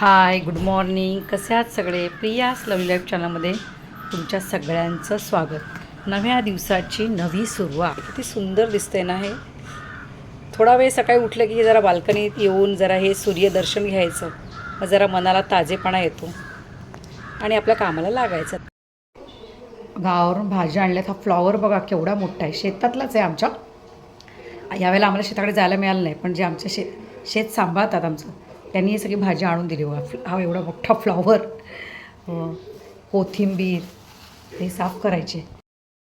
Hi good morning कसे आहात सगळे? प्रियास लवली लाईफ चॅनलमध्ये तुमच्या सगळ्यांचं स्वागत. नव्या दिवसाची नवी सुरुवात. किती सुंदर दिसते ना हे? थोडा वेळ सकाळी उठलं की जरा बाल्कनीत येऊन जरा हे सूर्यदर्शन घ्यायचं. मग जरा मनाला ताजेपणा येतो. आणि आपल्या कामाला लागायचं. गावावरून भाज्या आणल्यात. हा फ्लॉवर बघा केवढा मोठा आहे. शेतातलाच आहे आमच्या. यावेळेला आम्हाला शेताकडे जायला मिळालं नाही पण जे आमचे शेत शेत सांभाळतात आमचं त्यांनी सगळी भाजी आणून दिली. बघा हा एवढा मोठा फ्लॉवर कोथिंबीर हे साफ करायचे.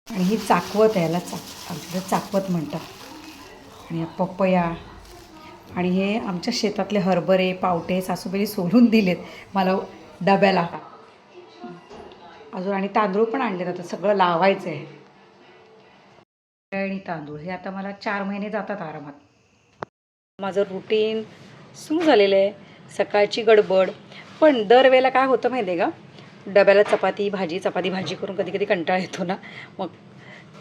आणि ही चाकवत आहे याला चाक आमच्याकडे चाकवत म्हणतात. आणि पपया आणि हे आमच्या शेतातले हरभरे पावटे सासूबाई सोलून दिलेत मला डब्याला. अजून आणि तांदूळ पण आणलेत आता सगळं लावायचं आहे आणि तांदूळ हे आता मला चार महिने जातात आरामात. माझं रुटीन सुरू झालेलं आहे. सकाळची गडबड. पण दरवेळेला काय होतं माहिती आहे का? डब्याला चपाती भाजी चपाती भाजी करून कधी कधी कंटाळा येतो ना. मग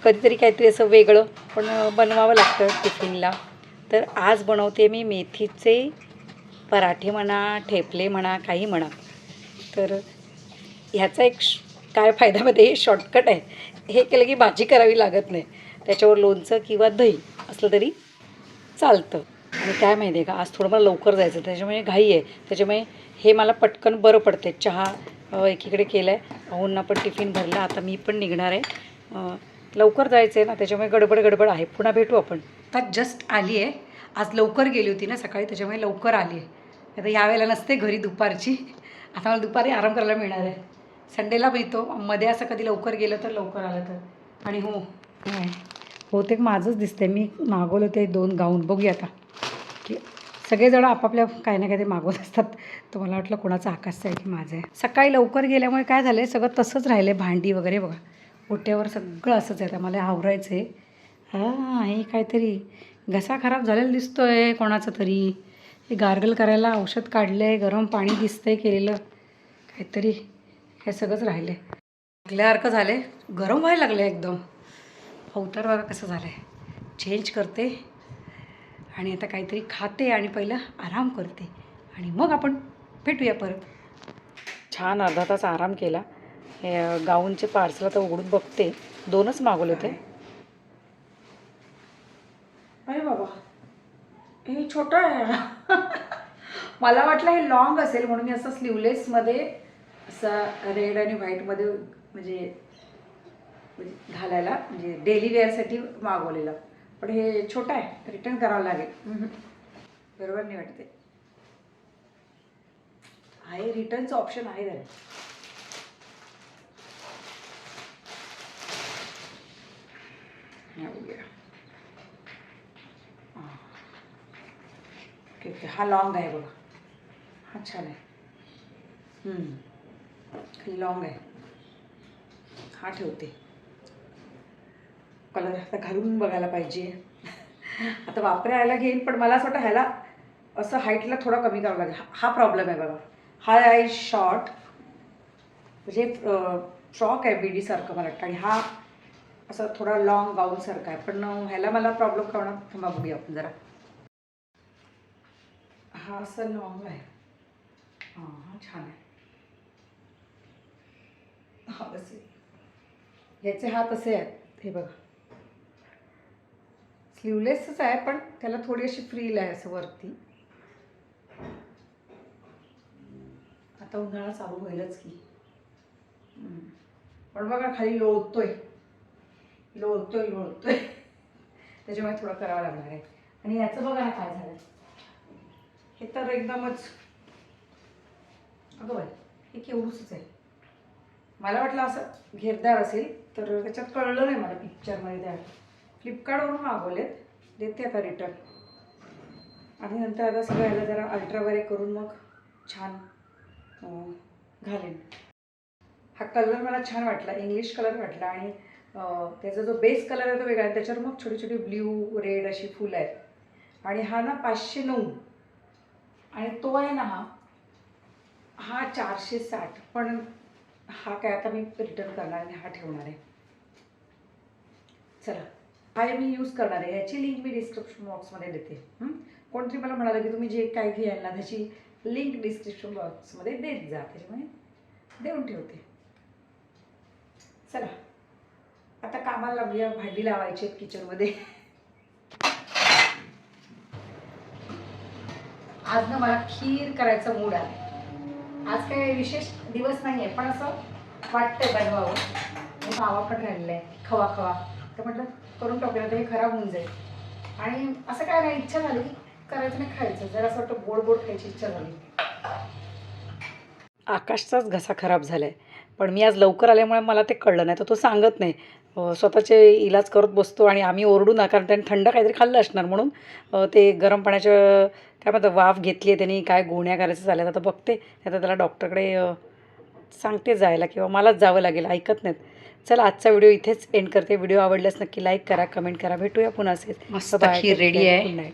कधीतरी काहीतरी असं वेगळं पण बनवावं लागतं टिफिनला. तर आज बनवते मी मेथीचे पराठे म्हणा ठेपले म्हणा काही म्हणा. तर ह्याचा एक श- काय फायदा मध्ये शॉर्टकट आहे. हे केलं की भाजी करावी लागत नाही. त्याच्यावर लोणचं किंवा दही असलं तरी चालतं. आणि काय माहिती आहे का आज थोडं मला लवकर जायचं त्याच्यामुळे घाई आहे. त्याच्यामुळे हे मला पटकन बरं पडते चहा एकीकडे केलं आहे भाऊंना पण टिफिन भरला. आता मी पण निघणार आहे. लवकर जायचं आहे ना त्याच्यामुळे गडबड गडबड आहे. पुन्हा भेटू आपण. आता जस्ट आली आहे आज लवकर गेली होती ना सकाळी त्याच्यामुळे लवकर आली आहे आता यावेळेला नसते घरी दुपारची. आता मला दुपारी आराम करायला मिळणार आहे. संडेला मिळतो. मध्ये असं कधी लवकर गेलं तर लवकर आलं तर. आणि हो. बहुतेक माझंच दिसतंय. मी मागवलं ते दोन गाऊन. बघूया आता. की सगळेजण आपापल्या काही ना काही मागवत असतात. तर मला वाटलं कोणाचं आकाशचं आहे की माझं आहे. सकाळी लवकर गेल्यामुळे काय झालं आहे सगळं तसंच राहिलं आहे भांडी वगैरे बघा. ओट्यावर सगळं असंच आहे. मला आवरायचं आहे हां हे काहीतरी. घसा खराब झालेला दिसतो आहे कोणाचं तरी. हे गार्गल करायला औषध काढलं आहे गरम पाणी दिसतं आहे केलेलं. काहीतरी हे सगळंच राहिलं आहे लागल्यासारखं झालं आहे गरम व्हायला लागलं आहे एकदम. अवतार बघा कसं झालं आहे चेंज करते. आणि आता काहीतरी खाते आणि पहिलं आराम करते. आणि मग आपण भेटूया परत. छान अर्धा तास आराम केला. हे गाऊनचे पार्सल आता उघडून बघते. दोनच मागवले होते. अरे बाबा. हे छोटं आहे. मला वाटलं हे लॉंग असेल म्हणून मी असं स्लीवलेसमध्ये असा रेड आणि व्हाईटमध्ये म्हणजे म्हणजे घालायला म्हणजे डेली वेअरसाठी मागवलेलं. पण हे छोटं आहे रिटर्न करावं लागेल. बरोबर नाही वाटते आहे रिटर्नचं ऑप्शन आहे हा. हा. ओके हा लॉंग आहे बघा. हा छान आहे. लॉंग आहे. हा ठेवते. कलर आता घालून बघायला पाहिजे. आता वापरायला घेईन पण मला असं वाटतं ह्याला असं हाईटला थोडा कमी करावं लागेल. हा- प्रॉब्लेम आहे बघा. हा आहे शॉर्ट म्हणजे फ्रॉक आहे बीडीसारखं मला वाटतं. आणि हा असा थोडा लॉंग गाऊनसारखा आहे. पण ह्याला मला प्रॉब्लेम का थांबा बघूया आपण जरा. हा असं लॉंग आहे. हां हा छान आहे. हा असे ह्याचे हात असे आहेत. हे बघा. स्लीवलेसच आहे पण त्याला थोडी अशी फ्रील आहे असं वरती. आता उन्हाळा चालू होईलच की. पण बघा खाली लोळतोय. लोळतोय लोळतोय. त्याच्यामुळे थोडं करावं लागणार आहे. आणि याचं बघा ना काय झालं हे तर एकदमच. अगं बाई हे केवढूच आहे. मला वाटलं असं घेरदार असेल तर त्याच्यात कळलं नाही मला पिक्चरमध्ये त्या. फ्लिपकार्टवरून मागवलेत. देते आता रिटर्न आणि नंतर आता सगळं ह्याला जरा अल्ट्रा वगैरे करून मग छान घालेन. हा कलर मला छान वाटला इंग्लिश कलर वाटला आणि त्याचा जो बेस कलर आहे तो वेगळा आहे. त्याच्यावर मग छोटी छोटी ब्ल्यू रेड अशी फुलं आहेत. आणि हा ना पाचशे नऊ. आणि तो आहे ना हा हा चारशे साठ. पण हा काय आता मी रिटर्न करणार आणि हा ठेवणार आहे. चला. हा मी यूज करणार आहे. ह्याची लिंक मी डिस्क्रिप्शन बॉक्समध्ये देते. कोणतरी मला म्हणालं की तुम्ही जे काय घ्यायला त्याची लिंक डिस्क्रिप्शन बॉक्समध्ये देत जा. त्याच्यामुळे देऊन ठेवते. चला. आता कामाला लागूया. भांडी लावायची आहेत किचनमध्ये आज ना मला खीर करायचा मूड आहे आज काही विशेष दिवस नाही आहे पण असं वाटतंय बनवावं. मी गावाकडे राहिलेलं आहे. खवा खवा. तर म्हटलं करून टाकूया तर हे खराब होऊन जाईल. आणि असं काय नाही इच्छा झाली की करायचं नाही खायचं. जरा असं वाटतं गोड गोड खायची इच्छा झाली. आकाशचाच घसा खराब झाला आहे पण मी आज लवकर आल्यामुळे मला ते कळलं नाही तर तो सांगत नाही. स्वतःचे इलाज करत बसतो आणि आम्ही ओरडू ना कारण त्याने थंड काहीतरी खाल्लं असणार म्हणून ते गरम पाण्याचं काय म्हणतात वाफ घेतली आहे त्यांनी काय गोण्या करायचं झालं आता बघते. तर त्याला डॉक्टरकडे सांगते जायला किंवा मलाच जावं लागेल ऐकत नाहीत. चला आजचा व्हिडिओ इथेच एंड करते. व्हिडिओ आवडल्यास नक्की लाईक करा कमेंट करा. भेटूया पुन्हा असेच. care. आहे.